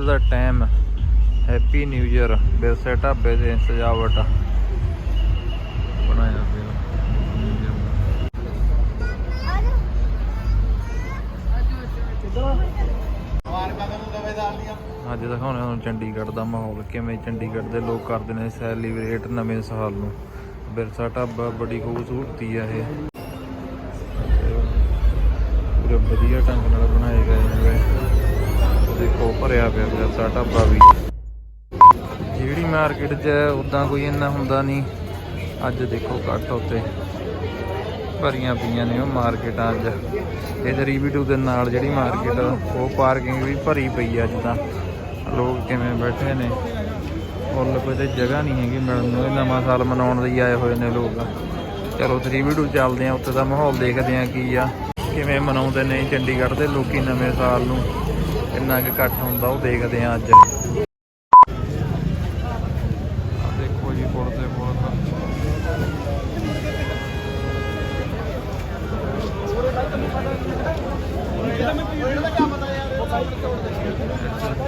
Year ਦਾ time happy new year ਬਿਰਸੇ ਢਾਬੇ ਤੇ ਸਜਾਵਟ ਬਣਾਇਆ ਪਿਆ ਅੱਜ ਦਿਖਾਉਣੇ ਤੁਹਾਨੂੰ ਚੰਡੀਗੜ੍ਹ ਦਾ ਮਾਹੌਲ, ਕਿਵੇਂ ਚੰਡੀਗੜ੍ਹ ਦੇ ਲੋਕ ਕਰਦੇ ਨੇ ਸੈਲੀਬ੍ਰੇਟ ਨਵੇਂ ਸਾਲ ਨੂੰ। ਬਿਰਸਾ ਢਾਬਾ ਬੜੀ ਖੂਬਸੂਰਤੀ ਆ ਇਹ। ਪੂਰੇ ਵਧੀਆ ਢੰਗ ਨਾਲ ਦੇਖੋ, ਭਰਿਆ ਪਿਆ ਬਿਰਸਾ ਢਾਬਾ ਵੀ। ਜਿਹੜੀ ਮਾਰਕੀਟ 'ਚ ਉਦਾਂ ਕੋਈ ਇੰਨਾ ਹੁੰਦਾ ਨਹੀਂ। ਅੱਜ ਦੇਖੋ ਘੱਟ ਉੱਤੇ ਭਰੀਆਂ ਪਈਆਂ ਨੇ ਉਹ ਮਾਰਕੀਟਾਂ 'ਚ। ਇਧਰ ਈਵੀ2 ਦੇ ਨਾਲ ਜਿਹੜੀ ਮਾਰਕੀਟ ਉਹ ਪਾਰਕਿੰਗ ਵੀ ਭਰੀ ਪਈ ਆ ਅੱਜ ਤਾਂ। ਲੋਕ ਕਿਵੇਂ ਬੈਠੇ ਨੇ। ਫੁੱਲ ਕੋਈ ਤੇ ਜਗ੍ਹਾ ਨਹੀਂ ਹੈਗੀ ਮਿਲਣ ਨੂੰ। ਇਹ ਨਵਾਂ ਸਾਲ ਮਨਾਉਣ ਲਈ ਆਏ ਹੋਏ ਨੇ ਲੋਕ। ਚਲੋ 3v2 ਚੱਲਦੇ ਆ, ਉੱਥੇ ਦਾ ਮਾਹੌਲ ਦੇਖਦੇ ਆ ਕੀ ਆ। ਕਿਵੇਂ ਮਨਾਉਂਦੇ ਨੇ ਚੰਡੀਗੜ੍ਹ ਦੇ ਲੋਕੀ ਨਵੇਂ ਸਾਲ ਨੂੰ। ਕਿੰਨਾ ਕੁ ਇਕੱਠ ਹੁੰਦਾ ਉਹ ਦੇਖਦੇ ਆ ਅੱਜ। ਆਹ ਦੇਖੋ ਜੀ ਪੁਲ ਤੇ। ਪੁਲ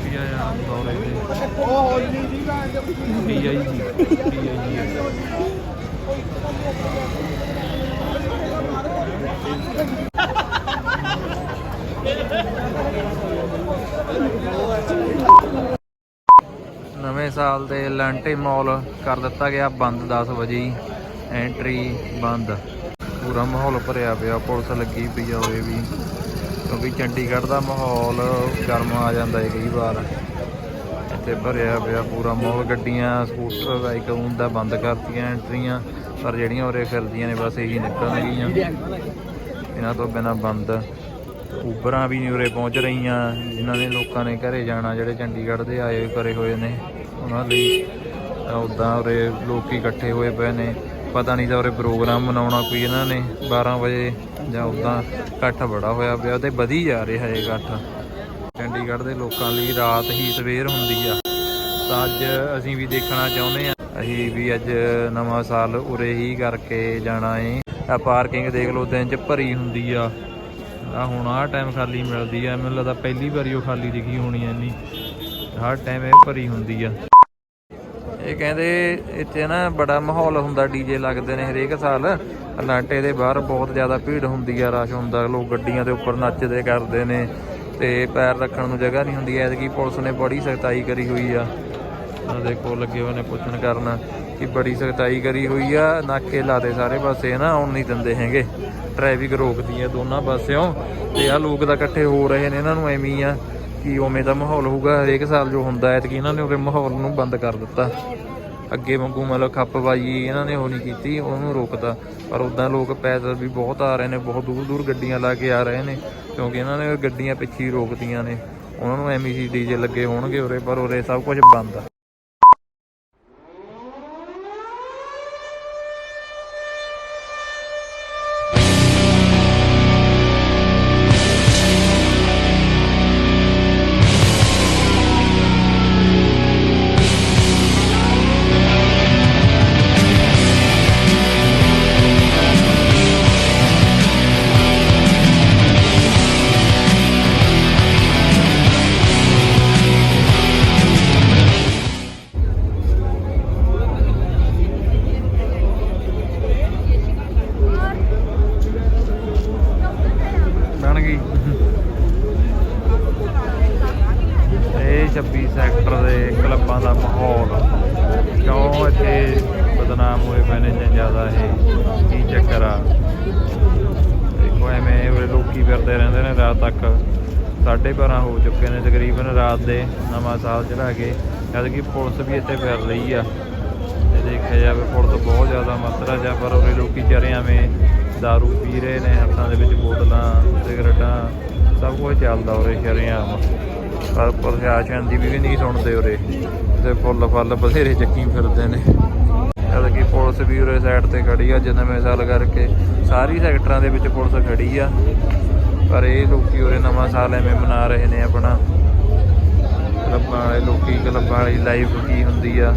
ਕੀ ਆ ਦੌਰੇ ਦੇ ਜੀ ਡੀਆਈ ਜੀ ਨਵੇਂ ਸਾਲ ਦੇ ਲੈਂਟੇ ਮਾਲ ਕਰ ਦਿੱਤਾ ਗਿਆ। ਬੰਦ 10 ਵਜੇ ਐਂਟਰੀ ਬੰਦ। ਪੂਰਾ ਮਾਹੌਲ ਭਰਿਆ ਪਿਆ। ਪੁਲਿਸ ਲੱਗੀ ਪਈ ਆ ਹੋਏ ਵੀ। ਕਿਉਂਕਿ ਚੰਡੀਗੜ੍ਹ ਦਾ ਮਾਹੌਲ ਗਰਮ ਆ ਜਾਂਦਾ ਹੈ ਕਈ ਵਾਰ। ਇੱਥੇ ਭਰਿਆ ਪਿਆ ਪੂਰਾ ਮਾਹੌਲ। ਗੱਡੀਆਂ, ਸਕੂਟਰ ਬਾਈਕ ਹੁੰਦਾ ਬੰਦ ਕਰਤੀਆਂ ਐਂਟਰੀਆਂ। ਪਰ ਜਿਹੜੀਆਂ ਉਰੇ ਫਿਰਦੀਆਂ ਨੇ ਬਸ ਇਹੀ ਨਿਕਲਣਗੀਆਂ। ਇਹਨਾਂ ਤੋਂ ਬਿਨਾ ਬੰਦ ਉਬਰਾਂ ਵੀ ਉਰੇ ਪਹੁੰਚ ਰਹੀਆਂ, ਜਿਨ੍ਹਾਂ ਦੇ ਲੋਕਾਂ ਨੇ ਘਰੇ ਜਾਣਾ, ਜਿਹੜੇ ਚੰਡੀਗੜ੍ਹ ਦੇ ਆਏ ਕਰੇ ਹੋਏ ਨੇ, ਉਹਨਾਂ ਲਈ ਉਦਾਂ ਉਰੇ ਲੋਕੀ ਇਕੱਠੇ ਹੋਏ ਪਏ ਨੇ। ਪਤਾ ਨਹੀਂ ਤਾਂ ਉਰੇ ਪ੍ਰੋਗਰਾਮ ਮਨਾਉਣਾ ਕੋਈ ਇਹਨਾਂ ਨੇ 12 ਵਜੇ ਜਾਂ ਉਦਾਂ ਇਕੱਠ ਬੜਾ ਹੋਇਆ ਪਿਆ, ਤੇ ਵਧੀ ਜਾ ਰਿਹਾ ਹੈ ਇਕੱਠ। ਚੰਡੀਗੜ੍ਹ ਦੇ ਲੋਕਾਂ ਲਈ ਰਾਤ ਹੀ ਸਵੇਰ ਹੁੰਦੀ ਆ। ਤਾਂ ਅੱਜ ਅਸੀਂ ਵੀ ਦੇਖਣਾ ਚਾਹੁੰਦੇ ਆ ਅਸੀਂ ਵੀ ਅੱਜ ਨਵਾਂ ਸਾਲ ਉਰੇ ਹੀ ਕਰਕੇ ਜਾਣਾ ਏ। ਆ ਪਾਰਕਿੰਗ ਦੇਖ ਲਓ, ਦਿਨ ਚ ਭਰੀ ਹੁੰਦੀ ਆ। ਆ ਹੁਣ ਆਹ ਟਾਈਮ ਖਾਲੀ ਮਿਲਦੀ ਆ, ਮੈਨੂੰ ਲੱਗਦਾ ਪਹਿਲੀ ਵਾਰੀ ਉਹ ਖਾਲੀ ਦਿਖੀ ਹੋਣੀ ਐ ਇੰਨੀ। ਹਰ ਟਾਈਮ ਇਹ ਭਰੀ ਹੁੰਦੀ ਆ। ਇਹ ਕਹਿੰਦੇ ਇੱਥੇ ਨਾ ਬੜਾ ਮਾਹੌਲ ਹੁੰਦਾ ਡੀਜੇ ਲੱਗਦੇ ਨੇ ਹਰੇਕ ਸਾਲ। ਅਲਾਂਟੇ ਦੇ ਬਾਹਰ ਬਹੁਤ ਜ਼ਿਆਦਾ ਭੀੜ ਹੁੰਦੀ ਆ, ਰਸ਼ ਹੁੰਦਾ, ਲੋਕ ਗੱਡੀਆਂ ਦੇ ਉੱਪਰ ਨੱਚਦੇ ਕਰਦੇ ਨੇ ਤੇ ਪੈਰ ਰੱਖਣ ਨੂੰ ਜਗ੍ਹਾ ਨਹੀਂ ਹੁੰਦੀ। ਐਤਕੀ ਪੁਲਿਸ ਨੇ ਬੜੀ ਸਖਤਾਈ ਕਰੀ ਹੋਈ ਆ। ਆ ਦੇਖੋ, ਲੱਗੇ ਹੋਏ ਨੇ ਪੁੱਛਣ ਕਰਨ। ਕਿ ਬੜੀ ਸਖਤਾਈ ਕਰੀ ਹੋਈ ਆ, ਨਾਕੇ ਲਾਦੇ ਸਾਰੇ ਪਾਸੇ ਨਾ ਆਉਣ ਨਹੀਂ ਦਿੰਦੇ ਹੈਗੇ। ਟ੍ਰੈਫਿਕ ਰੋਕਦੀ ਆ ਦੋਨਾਂ ਪਾਸਿਓਂ। ਤੇ ਆ ਲੋਕ ਤਾਂ ਇਕੱਠੇ ਹੋ ਰਹੇ ਨੇ ਇਹਨਾਂ ਨੂੰ, ਐਵੇਂ ਹੀ ਆ ਕਿ ਉਵੇਂ ਦਾ ਮਾਹੌਲ ਹੋਊਗਾ। ਹਰੇਕ ਸਾਲ ਜੋ ਹੁੰਦਾ ਹੈ ਕਿ ਇਹਨਾਂ ਨੇ ਉਹਦੇ ਮਾਹੌਲ ਨੂੰ ਬੰਦ ਕਰ ਦਿੱਤਾ। ਅੱਗੇ ਵਾਂਗੂ ਮਤਲਬ ਖੱਪਬਾਜੀ ਇਹਨਾਂ ਨੇ ਉਹ ਨਹੀਂ ਕੀਤੀ, ਉਹਨੂੰ ਰੋਕਤਾ। ਪਰ ਉਦਾਂ ਲੋਕ ਪੈਦਲ ਵੀ ਬਹੁਤ ਆ ਰਹੇ ਨੇ, ਬਹੁਤ ਦੂਰ ਦੂਰ ਗੱਡੀਆਂ ਲਾ ਕੇ ਆ ਰਹੇ ਨੇ, ਕਿਉਂਕਿ ਇਹਨਾਂ ਨੇ ਗੱਡੀਆਂ ਪਿੱਛੇ ਹੀ ਰੋਕਦੀਆਂ ਨੇ। ਉਹਨਾਂ ਨੂੰ ਐਵੇਂ ਹੀ ਡੀਜੇ ਲੱਗੇ ਹੋਣਗੇ ਉਰੇ, ਪਰ ਉਰੇ ਸਭ ਕੁਝ ਬੰਦ ਆ। ਲੋਕੀ ਫਿਰਦੇ ਰਹਿੰਦੇ ਨੇ ਰਾਤ ਤੱਕ। ਸਾਢੇ ਬਾਰਾਂ ਹੋ ਚੁੱਕੇ ਨੇ ਤਕਰੀਬਨ ਰਾਤ ਦੇ ਨਵਾਂ ਸਾਲ ਚੜਾ ਕੇ। ਜਦ ਕਿ ਪੁਲਿਸ ਵੀ ਇੱਥੇ ਫਿਰ ਰਹੀ ਆ। ਤੇ ਦੇਖਿਆ ਜਾਵੇ ਪੁਲਿਸ ਬਹੁਤ ਜ਼ਿਆਦਾ ਮਾਤਰਾ 'ਚ ਪਰ ਉਰੇ ਲੋਕੀ ਚਰਿਆਵੇਂ दारू ਪੀ ਰਹੇ ਨੇ, ਹੱਥਾਂ ਦੇ ਵਿੱਚ ਬੋਤਲਾਂ ਸਿਗਰਟਾਂ ਸਭ ਕੁਝ ਚੱਲਦਾ ਉਰੇ ਸ਼ਰੇਆਮ। ਪਰ ਪ੍ਰਸ਼ਾਸਨ ਦੀ ਵੀ ਨਹੀਂ ਸੁਣਦੇ ਉਰੇ। ਤੇ ਫੁੱਲ ਫੱਲ ਬਥੇਰੇ ਚੱਕੀ ਫਿਰਦੇ ਨੇ। ਜਦ ਕਿ ਪੁਲਿਸ ਵੀ ਉਰੇ ਸਾਈਡ ਤੇ ਖੜੀ ਆ ਨਵੇਂ ਸਾਲ ਕਰਕੇ ਸਾਰੀ ਸੈਕਟਰਾਂ ਦੇ ਵਿੱਚ ਪੁਲਿਸ ਖੜੀ ਆ। ਪਰ ਇਹ ਲੋਕੀ ਉਰੇ ਨਵਾਂ ਸਾਲ ਐਵੇਂ ਮਨਾ ਰਹੇ ਨੇ ਆਪਣਾ। ਕਲੱਬਾਂ ਵਾਲੇ ਲੋਕੀ, ਕਲੱਬਾਂ ਵਾਲੀ ਲਾਈਫ ਕੀ ਹੁੰਦੀ ਆ?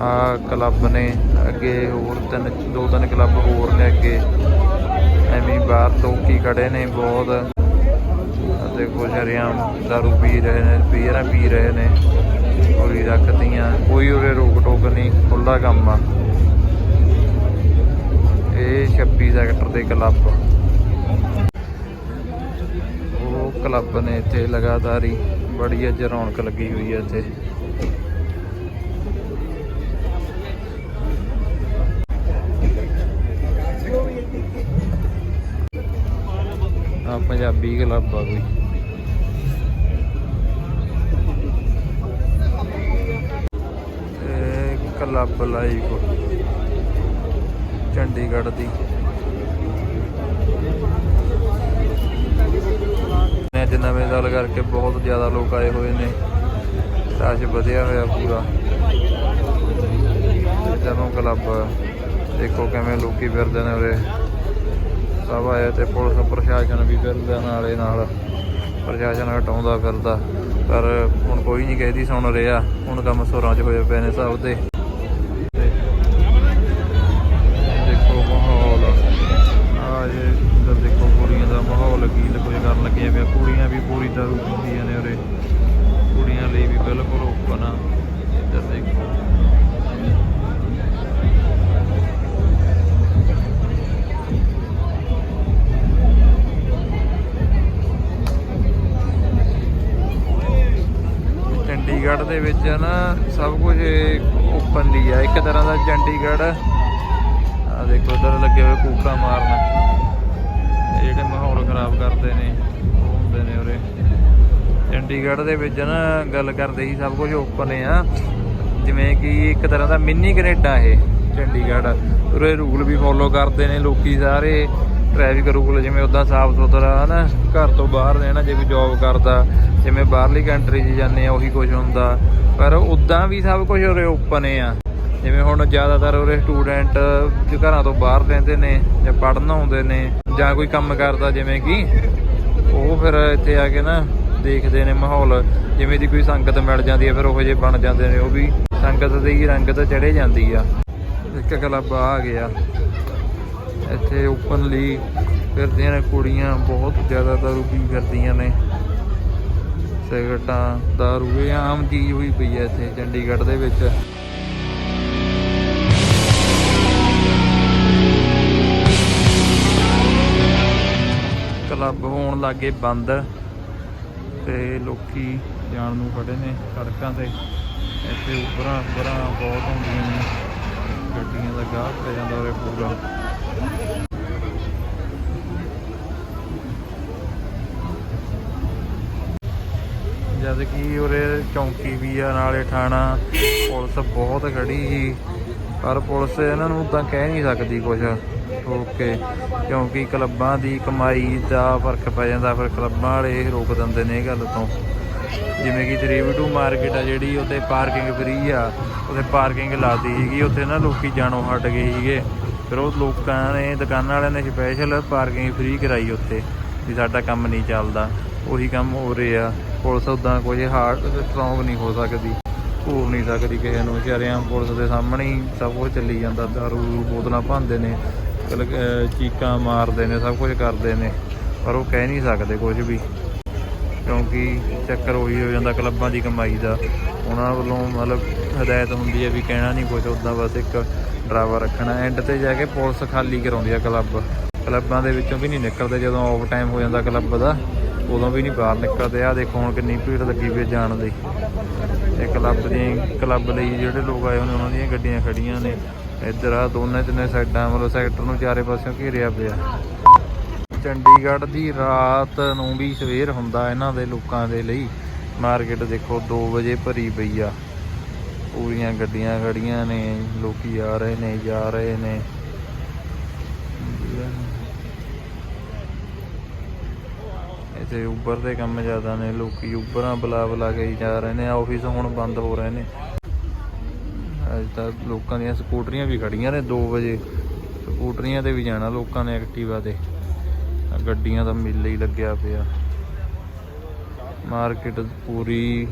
ਆ ਕਲੱਬ ਨੇ ਅੱਗੇ ਹੋਰ ਤਿੰਨ, ਦੋ ਤਿੰਨ ਕਲੱਬ ਹੋਰ ਨੇ ਅੱਗੇ। ਐਵੇਂ ਬਾਹਰ ਲੋਕੀ ਖੜੇ ਨੇ ਬਹੁਤ। ਦੇਖੋ ਸ਼ਰਿਆਮ ਦਾਰੂ ਪੀ ਰਹੇ ਨੇ ਪੀਰਾਂ ਪੀ ਰਹੇ ਨੇ। ਕੋਈ ਰੱਖਦੀਆਂ ਕੋਈ ਉਰੇ ਰੋਕ ਟੋਕ ਨਹੀਂ ਖੁੱਲਾ ਕੰਮ ਆ। ਇਹ 26 ਸੈਕਟਰ ਦੇ ਕਲੱਬ। ਉਹ ਕਲੱਬ ਨੇ ਇੱਥੇ ਲਗਾਤਾਰ ਹੀ ਬੜੀ ਅੱਜ ਰੌਣਕ ਲੱਗੀ ਹੋਈ ਹੈ ਇੱਥੇ। ਆ ਪੰਜਾਬੀ ਕਲੱਬ ਆ ਕੋਈ। ਕਲੱਬ ਲਾਈਵ ਚੰਡੀਗੜ੍ਹ ਦੀ। ਅੱਜ ਨਵੇਂ ਸਾਲ ਕਰਕੇ ਬਹੁਤ ਜ਼ਿਆਦਾ ਲੋਕ ਆਏ ਹੋਏ ਨੇ। ਰਸ਼ ਵਧਿਆ ਹੋਇਆ ਪੂਰਾ। ਜਦੋਂ ਕਲੱਬ, ਦੇਖੋ ਕਿਵੇਂ ਲੋਕੀ ਫਿਰਦੇ ਨੇ ਉਰੇ। ਸਭ ਆਏ ਤੇ ਪੁਲਿਸ, ਪ੍ਰਸ਼ਾਸਨ ਵੀ ਫਿਰਦਾ ਨਾਲੇ ਨਾਲ। ਪ੍ਰਸ਼ਾਸਨ ਹਟਾਉਂਦਾ ਫਿਰਦਾ। ਪਰ ਹੁਣ ਕੋਈ ਨਹੀਂ ਕਹਿਦੀ ਸੁਣ ਰਿਹਾ। ਹੁਣ ਕੰਮ ਸੁਰਾਂ 'ਚ ਹੋਏ ਪਏ ਨੇ ਸਭ ਦੇ। ਦੇ ਵਿੱਚ ਨਾ ਸਭ ਕੁਝ ਓਪਨ ਲਈ ਆ। ਇੱਕ ਤਰ੍ਹਾਂ ਦਾ ਚੰਡੀਗੜ੍ਹ। ਆ ਦੇਖੋ, ਉਧਰ ਲੱਗੇ ਹੋਏ ਕੂਕਾ ਮਾਰਨ। ਜਿਹੜੇ ਮਾਹੌਲ ਖਰਾਬ ਕਰਦੇ ਨੇ, ਉਹ ਹੁੰਦੇ ਨੇ ਉਰੇ। ਚੰਡੀਗੜ੍ਹ ਦੇ ਵਿੱਚ ਨਾ ਗੱਲ ਕਰਦੇ ਸੀ, ਸਭ ਕੁਝ ਓਪਨ ਆ। ਜਿਵੇਂ ਕਿ ਇੱਕ ਤਰ੍ਹਾਂ ਦਾ ਮਿੰਨੀ ਕੈਨੇਡਾ ਇਹ, ਚੰਡੀਗੜ੍ਹ। ਉਰੇ ਰੂਲ ਵੀ ਫੋਲੋ ਕਰਦੇ ਨੇ ਲੋਕੀ ਸਾਰੇ। ਟ੍ਰੈਫਿਕ ਰੂਲ ਜਿਵੇਂ ਉਦਾਂ ਸਾਫ਼ ਸੁਥਰਾ, ਹਨਾ, ਘਰ ਤੋਂ ਬਾਹਰ ਰਹਿਣਾ, ਜੇ ਕੋਈ ਜੌਬ ਕਰਦਾ, ਜਿਵੇਂ ਬਾਹਰਲੀ ਕੰਟਰੀ 'ਚ ਜਾਂਦੇ ਆ, ਉਹੀ ਕੁਝ ਹੁੰਦਾ। ਪਰ ਉਦਾਂ ਵੀ ਸਭ ਕੁਝ ਉਰੇ ਓਪਨ ਆ। ਜਿਵੇਂ ਹੁਣ ਜ਼ਿਆਦਾਤਰ ਉਰੇ ਸਟੂਡੈਂਟ ਘਰਾਂ ਤੋਂ ਬਾਹਰ ਰਹਿੰਦੇ ਨੇ, ਜਾਂ ਪੜ੍ਹਨ ਆਉਂਦੇ ਨੇ, ਜਾਂ ਕੋਈ ਕੰਮ ਕਰਦਾ, ਜਿਵੇਂ ਕਿ ਉਹ ਫਿਰ ਇੱਥੇ ਆ ਕੇ ਨਾ ਦੇਖਦੇ ਨੇ ਮਾਹੌਲ। ਜਿਵੇਂ ਦੀ ਕੋਈ ਸੰਗਤ ਮਿਲ ਜਾਂਦੀ ਹੈ ਫਿਰ ਉਹ ਜਿਹੇ ਬਣ ਜਾਂਦੇ ਨੇ, ਉਹ ਵੀ ਸੰਗਤ ਦੀ ਹੀ ਰੰਗਤ ਚੜੇ ਜਾਂਦੀ ਆ। ਇੱਕ ਕਲੱਬ ਆ ਗਿਆ। ਇੱਥੇ ਓਪਨਲੀ ਫਿਰਦੀਆਂ ਨੇ ਕੁੜੀਆਂ, ਬਹੁਤ ਜ਼ਿਆਦਾ ਦਾਰੂ ਪੀ ਫਿਰਦੀਆਂ ਨੇ। ਸਿਗਰਟਾਂ, ਦਾਰੂ, ਇਹ ਆਮ ਚੀਜ਼ ਹੋਈ ਪਈ ਹੈ ਇੱਥੇ, ਚੰਡੀਗੜ੍ਹ ਦੇ ਵਿੱਚ। ਕਲੱਬ ਹੋਣ ਲੱਗੇ ਬੰਦ, ਤੇ ਲੋਕੀ ਜਾਣ ਨੂੰ ਖੜੇ ਨੇ ਸੜਕਾਂ ਤੇ। ਇੱਥੇ ਉੱਪਰਾਂ ਉੱਪਰਾਂ ਬਹੁਤ ਹੁੰਦੀਆਂ ਨੇ। ਗੱਡੀਆਂ ਦਾ ਗਾਹ ਪੈ ਜਾਂਦਾ ਉਰੇ ਪੂਰਾ। ਜਦ ਕਿ ਉਰੇ ਚੌਂਕੀ ਵੀ ਆ, ਨਾਲੇ ਥਾਣਾ ਪੁਲਿਸ ਬਹੁਤ ਖੜੀ ਸੀ। ਪਰ ਪੁਲਿਸ ਇਹਨਾਂ ਨੂੰ ਤਾਂ ਕਹਿ ਨਹੀਂ ਸਕਦੀ ਕੁਝ ਓਕੇ, ਕਿਉਂਕਿ ਕਲੱਬਾਂ ਦੀ ਕਮਾਈ ਦਾ ਫ਼ਰਕ ਪੈ ਜਾਂਦਾ, ਫਿਰ ਕਲੱਬਾਂ ਵਾਲੇ ਰੋਕ ਦਿੰਦੇ ਨੇ ਇਹ ਗੱਲ ਤੋਂ। ਜਿਵੇਂ ਕਿ ਤ੍ਰਿਵਟੂ ਮਾਰਕੀਟ ਆ ਜਿਹੜੀ, ਉੱਥੇ ਪਾਰਕਿੰਗ ਫ੍ਰੀ ਆ। ਉੱਥੇ ਪਾਰਕਿੰਗ ਲਾਤੀ ਸੀਗੀ, ਉੱਥੇ ਨਾ ਲੋਕੀ ਜਾਣੋਂ ਹਟ ਗਏ ਸੀਗੇ। ਫਿਰ ਉਹ ਲੋਕਾਂ ਨੇ, ਦੁਕਾਨਾਂ ਵਾਲਿਆਂ ਨੇ ਸਪੈਸ਼ਲ ਪਾਰਕਿੰਗ ਫ੍ਰੀ ਕਰਾਈ ਉੱਥੇ, ਵੀ ਸਾਡਾ ਕੰਮ ਨਹੀਂ ਚੱਲਦਾ। ਉਹੀ ਕੰਮ ਹੋ ਰਿਹਾ ਪੁਲਿਸ ਉਦਾਂ ਕੋਈ ਹਾਰਡ ਸਟਰੋਂਗ ਨਹੀਂ ਹੋ ਸਕਦੀ, ਘੂਰ ਨਹੀਂ ਸਕਦੀ ਕਿਸੇ ਨੂੰ। ਵਿਚਾਰਿਆਂ ਪੁਲਿਸ ਦੇ ਸਾਹਮਣੇ ਹੀ ਸਭ ਕੁਝ ਚੱਲੀ ਜਾਂਦਾ। ਦਾਰੂ ਦੂਰੂ ਬੋਤਲਾਂ ਭੰਦੇ ਨੇ ਚੀਕਾਂ ਮਾਰਦੇ ਨੇ, ਸਭ ਕੁਝ ਕਰਦੇ ਨੇ। ਪਰ ਉਹ ਕਹਿ ਨਹੀਂ ਸਕਦੇ ਕੁਝ ਵੀ। ਕਿਉਂਕਿ ਚੱਕਰ ਉਹੀ ਹੋ ਜਾਂਦਾ ਕਲੱਬਾਂ ਦੀ ਕਮਾਈ ਦਾ। ਉਹਨਾਂ ਵੱਲੋਂ ਮਤਲਬ ਹਦਾਇਤ ਹੁੰਦੀ ਹੈ ਵੀ ਕਹਿਣਾ ਨਹੀਂ ਕੁਝ ਉਦਾਂ ਬਸ ਇੱਕ ਡਰਾਵਾ ਰੱਖਣਾ ਐਂਡ ਤੇ ਜਾ ਕੇ ਪੁਲਿਸ ਖਾਲੀ ਕਰਾਉਂਦੀ ਆ ਕਲੱਬ ਕਲੱਬਾਂ ਦੇ ਵਿੱਚੋਂ ਵੀ ਨਹੀਂ ਨਿਕਲਦੇ, ਜਦੋਂ ਆਫ ਟਾਈਮ ਹੋ ਜਾਂਦਾ ਕਲੱਬ ਦਾ, ਉਦੋਂ ਵੀ ਨਹੀਂ ਬਾਹਰ ਨਿਕਲਦੇ। ਆ ਦੇਖੋ ਹੁਣ ਕਿੰਨੀ ਭੀੜ ਲੱਗੀ ਪਈ ਜਾਣ ਦੀ। ਇਹ ਕਲੱਬ ਦੀ ਕਲੱਬ ਲਈ ਜਿਹੜੇ ਲੋਕ ਆਏ ਹੋਣੇ, ਉਹਨਾਂ ਦੀਆਂ ਗੱਡੀਆਂ ਖੜੀਆਂ ਨੇ। ਇੱਧਰ ਆ ਦੋਨੇ ਤਿੰਨੇ ਸਾਈਡਾਂ, ਮਤਲਬ ਸੈਕਟਰ ਨੂੰ ਚਾਰੇ ਪਾਸਿਓਂ ਘੇਰਿਆ ਪਿਆ ਚੰਡੀਗੜ੍ਹ ਦੀ ਰਾਤ ਨੂੰ ਵੀ ਸਵੇਰ ਹੁੰਦਾ ਇਹਨਾਂ ਦੇ ਲੋਕਾਂ ਦੇ ਲਈ। ਮਾਰਕੀਟ ਦੇਖੋ 2 ਵਜੇ ਭਰੀ ਪਈ ਆ। ਪੂਰੀਆਂ ਗੱਡੀਆਂ ਖੜੀਆਂ ਨੇ, ਲੋਕੀ ਆ ਰਹੇ ਨੇ, ਜਾ ਰਹੇ ਨੇ। ਇੱਥੇ ਉਬਰ ਦੇ ਕੰਮ ਜ਼ਿਆਦਾ ਨੇ, ਲੋਕੀ ਉਬਰਾਂ ਬੁਲਾ ਬੁਲਾ ਕੇ ਜਾ ਰਹੇ ਨੇ, ਆਫਿਸ ਹੁਣ ਬੰਦ ਹੋ ਰਹੇ ਨੇ। ਅੱਜ ਤਾਂ ਲੋਕਾਂ ਦੀਆਂ ਸਕੂਟਰੀਆਂ ਵੀ ਖੜੀਆਂ ਨੇ 2 ਵਜੇ। ਸਕੂਟਰੀਆਂ ਤੇ ਵੀ ਜਾਣਾ ਲੋਕਾਂ ਨੇ ਐਕਟਿਵਾ ਤੇ। ਗੱਡੀਆਂ ਦਾ ਮਿਲ ਹੀ ਲੱਗਿਆ ਪਿਆ। ਮਾਰਕੀਟ ਪੂਰੀ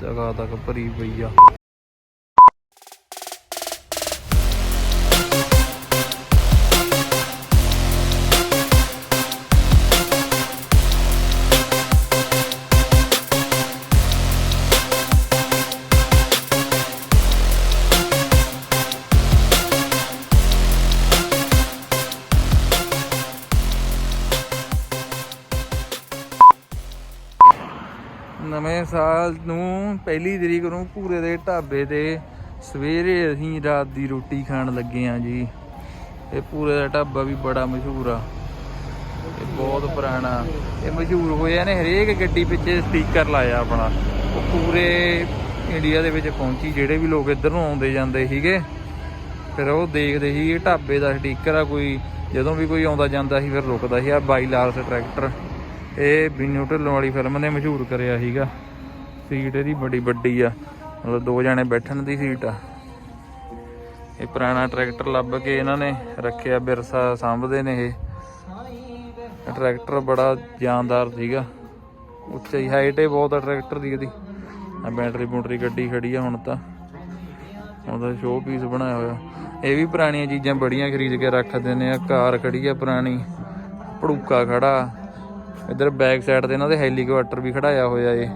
ਜਗ੍ਹਾ ਤੱਕ ਭਰੀ ਪਈ ਆ। ਨਵੇਂ ਸਾਲ ਨੂੰ ਪਹਿਲੀ ਤਰੀਕ ਨੂੰ ਪੂਰੇ ਦੇ ਢਾਬੇ ਤੇ ਸਵੇਰੇ ਅਸੀਂ ਰਾਤ ਦੀ ਰੋਟੀ ਖਾਣ ਲੱਗੇ ਆ ਜੀ। ਇਹ ਪੂਰੇ ਦਾ ਢਾਬਾ ਵੀ ਬੜਾ ਮਸ਼ਹੂਰ ਆ। ਇਹ ਬਹੁਤ ਪੁਰਾਣਾ। ਇਹ ਮਸ਼ਹੂਰ ਹੋਇਆ ਨੇ ਹਰੇਕ ਗੱਡੀ ਪਿੱਛੇ ਸਟicker ਲਾਇਆ ਆਪਣਾ। ਉਹ ਪੂਰੇ ਇੰਡੀਆ ਦੇ ਵਿੱਚ ਪਹੁੰਚੀ, ਜਿਹੜੇ ਵੀ ਲੋਕ ਇੱਧਰ ਨੂੰ ਆਉਂਦੇ ਜਾਂਦੇ ਸੀਗੇ, ਫਿਰ ਉਹ ਦੇਖਦੇ ਸੀ ਇਹ ਢਾਬੇ ਦਾ ਸਟicker ਆ ਕੋਈ। ਜਦੋਂ ਵੀ ਕੋਈ ਆਉਂਦਾ ਜਾਂਦਾ ਸੀ, ਫਿਰ ਰੁਕਦਾ ਸੀ। ਆ ਬਾਈ ਲਾਲਸ ਟਰੈਕਟਰ। ਇਹ ਬਿਨੂ ਢਿੱਲੋਂ ਵਾਲੀ ਫਿਲਮ ਨੇ ਮਸ਼ਹੂਰ ਕਰਿਆ ਸੀਗਾ। ਸੀਟ ਇਹਦੀ ਬੜੀ ਵੱਡੀ ਆ। ਮਤਲਬ ਦੋ ਜਣੇ ਬੈਠਣ ਦੀ ਸੀਟ ਆ। ਇਹ ਪੁਰਾਣਾ ਟਰੈਕਟਰ ਲੱਭ ਕੇ ਇਹਨਾਂ ਨੇ ਰੱਖਿਆ ਬਿਰਸਾ ਸਾਂਭਦੇ ਨੇ ਇਹ। ਟਰੈਕਟਰ ਬੜਾ ਜਾਨਦਾਰ ਸੀਗਾ। ਉੱਚਾਈ ਹਾਈਟ ਹੀ ਬਹੁਤ ਆ ਟਰੈਕਟਰ ਦੀ ਇਹਦੀ। ਆ ਬੈਟਰੀ ਬੂਟਰੀ ਗੱਡੀ ਖੜੀ ਆ ਹੁਣ ਤਾਂ। ਉਹਦਾ ਸ਼ੋਅ ਪੀਸ ਬਣਾਇਆ ਹੋਇਆ। ਇਹ ਵੀ ਪੁਰਾਣੀਆਂ ਚੀਜ਼ਾਂ ਬੜੀਆਂ ਖਰੀਦ ਕੇ ਰੱਖਦੇ ਨੇ। ਆ ਕਾਰ ਖੜੀ ਆ ਪੁਰਾਣੀ। ਪੜੂਕਾ ਖੜਾ। ਇਧਰ ਬੈਕ ਸਾਈਡ ਤੇ ਇਹਨਾਂ ਦੇ ਹੈਲੀਕਾਪਟਰ ਵੀ ਖੜਾਇਆ ਹੋਇਆ ਏ।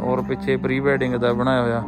ਔਰ ਪਿੱਛੇ ਪ੍ਰੀ ਵੈਡਿੰਗ ਦਾ ਬਣਾਇਆ ਹੋਇਆ।